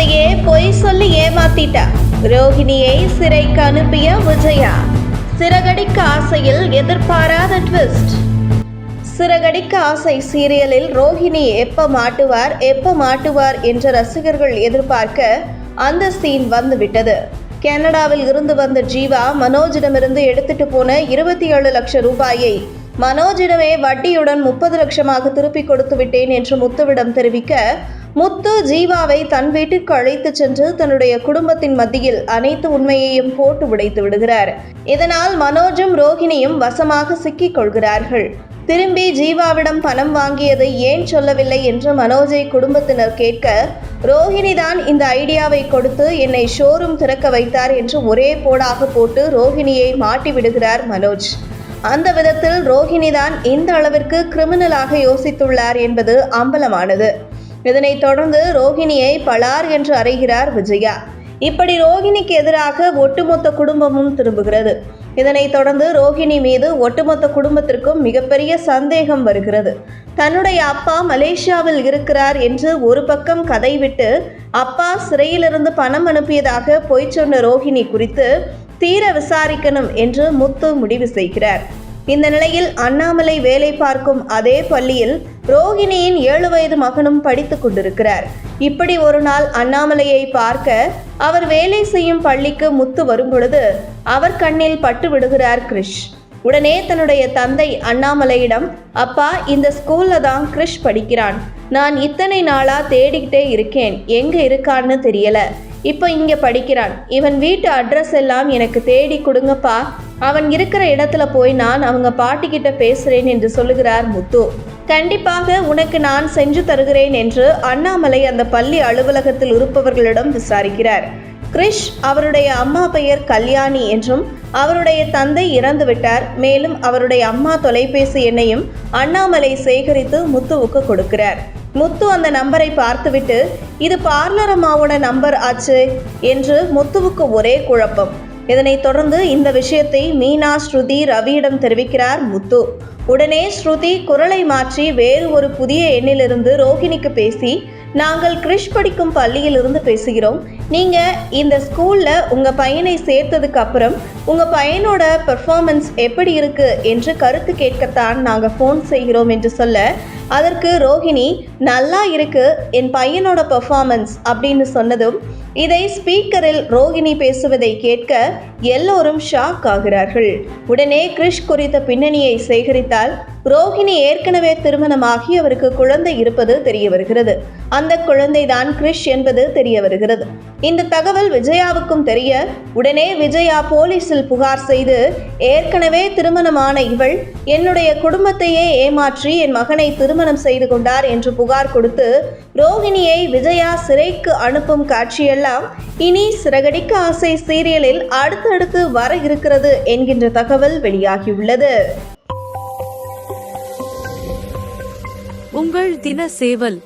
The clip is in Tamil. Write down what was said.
குடும்பத்தையே பொய் சொல்லி ஏமாத்திட்டா. ரோஹிணியை சிறைக்கு அனுப்பிய விஜயா சிறகடிக்க ஆசையில் எதிர்பாராத ட்விஸ்ட் சிறகடிக்க ஆசை சீரியலில் ரோஹிணி எப்ப மாட்டுவார் எப்ப மாட்டுவார் என்ற ரசிகர்கள் எதிர்பார்க்க அந்த சீன் வந்துவிட்டது. கனடாவில் இருந்து வந்த ஜீவா மனோஜிடமிருந்து எடுத்துட்டு போன இருபத்தி ஏழு லட்சம் ரூபாயை மனோஜிடமே வட்டியுடன் முப்பது லட்சமாக திருப்பி கொடுத்து விட்டேன் என்று முத்துவிடம் தெரிவிக்க முத்து ஜீவாவை தன் வீட்டுக்கு அழைத்து சென்று தன்னுடைய குடும்பத்தின் மத்தியில் அனைத்து உண்மையையும் போட்டு உடைத்து விடுகிறார். இதனால் மனோஜும் ரோஹிணியும் வசமாக சிக்கிக் கொள்கிறார்கள். திரும்பி ஜீவாவிடம் பணம் வாங்கியதை ஏன் சொல்லவில்லை என்று மனோஜை குடும்பத்தினர் கேட்க ரோஹிணி தான் இந்த ஐடியாவை கொடுத்து என்னை ஷோரூம் திறக்க வைத்தார் என்று ஒரே போடாக போட்டு ரோஹிணியை மாட்டி விடுகிறார் மனோஜ். அந்த விதத்தில் ரோஹிணி தான் இந்த அளவிற்கு கிரிமினலாக யோசித்துள்ளார் என்பது அம்பலமானது. இதனைத் தொடர்ந்து ரோஹிணியை பலார் என்று அறைகிறார் விஜயா. இப்படி ரோஹிணிக்கு எதிராக ஒட்டுமொத்த குடும்பமும் திரும்புகிறது. இதனைத் தொடர்ந்து ரோஹிணி மீது ஒட்டுமொத்த குடும்பத்திற்கும் மிகப்பெரிய சந்தேகம் வருகிறது. தன்னுடைய அப்பா மலேசியாவில் இருக்கிறார் என்று ஒரு பக்கம் கதை விட்டு அப்பா சிறையிலிருந்து பணம் அனுப்பியதாக பொய் சொன்ன ரோஹிணி குறித்து தீர விசாரிக்கணும் என்று முத்து முடிவு செய்கிறார். இந்த நிலையில் அண்ணாமலை வேலை பார்க்கும் அதே பள்ளியில் ரோகிணியின் ஏழு வயது மகனும் படித்துக் கொண்டிருக்கிறார். இப்படி ஒரு நாள் அண்ணாமலையை பார்க்க அவர் வேலை செய்யும் பள்ளிக்கு முத்து வரும்பொழுது அவர் கண்ணில் பட்டு விடுகிறார் கிரிஷ். உடனே தன்னுடைய தந்தை அண்ணாமலையிடம் அப்பா இந்த ஸ்கூல்ல தான் கிரிஷ் படிக்கிறான். நான் இத்தனை நாளா தேடிக்கிட்டே இருக்கேன். எங்க இருக்கான்னு தெரியல. இப்போ இங்க படிக்கிறான். இவன் வீட்டு அட்ரஸ் எல்லாம் எனக்கு தேடி கொடுங்கப்பா. அவன் இருக்கிற இடத்துல போய் நான் அவங்க பாட்டிக்கிட்ட பேசுறேன் என்று சொல்லுகிறார் முத்து. கண்டிப்பாக உனக்கு நான் செஞ்சு தருகிறேன் என்று அண்ணாமலை அந்த பள்ளி அலுவலகத்தில் இருப்பவர்களிடம் விசாரிக்கிறார். கிரிஷ் அவருடைய அம்மா பெயர் கல்யாணி என்றும் அவருடைய தந்தை இறந்துவிட்டார் மேலும் அவருடைய அம்மா தொலைபேசி எண்ணையும் அண்ணாமலை சேகரித்து முத்துவுக்கு கொடுக்கிறார். முத்து அந்த நம்பரை பார்த்துவிட்டு இது பார்லர் அம்மாவோட நம்பர் ஆச்சு என்று முத்துவுக்கு ஒரே குழப்பம். இதனைத் தொடர்ந்து இந்த விஷயத்தை மீனா ஸ்ருதி ரவியிடம் தெரிவிக்கிறார் முத்து. உடனே ஸ்ருதி குரலை மாற்றி வேறு ஒரு புதிய எண்ணிலிருந்து ரோஹிணிக்கு பேசி நாங்கள் கிரிஷ் படிக்கும் பள்ளியிலிருந்து பேசுகிறோம். நீங்கள் இந்த ஸ்கூலில் உங்கள் பையனை சேர்த்ததுக்கு அப்புறம் உங்கள் பையனோட பெர்ஃபார்மன்ஸ் எப்படி இருக்குது என்று கருத்து கேட்கத்தான் நாங்கள் ஃபோன் செய்கிறோம் என்று சொல்ல அதற்கு ரோஹிணி நல்லா இருக்கு என் பையனோட பெர்ஃபார்மன்ஸ் அப்படின்னு சொன்னதும் இதை ஸ்பீக்கரில் ரோகிணி பேசுவதை கேட்க எல்லோரும் ஷாக் ஆகிறார்கள். உடனே கிரிஷ் குறித்த பின்னணியை சேகரித்தால் ரோஹிணி ஏற்கனவே திருமணமாகி அவருக்கு குழந்தை இருப்பது தெரிய வருகிறது. அந்த குழந்தைதான் கிரிஷ் என்பது தெரிய வருகிறது. இந்த தகவல் விஜயாவுக்கும் தெரிய உடனே விஜயா போலீசில் புகார் செய்து ஏற்கனவே திருமணமான இவள் என்னுடைய குடும்பத்தையே ஏமாற்றி என் மகனை திருமணம் செய்து கொண்டார் என்று புகார் கொடுத்து ரோகிணியை விஜயா சிறைக்கு அனுப்பும் காட்சியெல்லாம் இனி சிறகடிக்க ஆசை சீரியலில் அடுத்தடுத்து வர இருக்கிறது என்கின்ற தகவல் வெளியாகியுள்ளது. உங்கள் தின சேவல்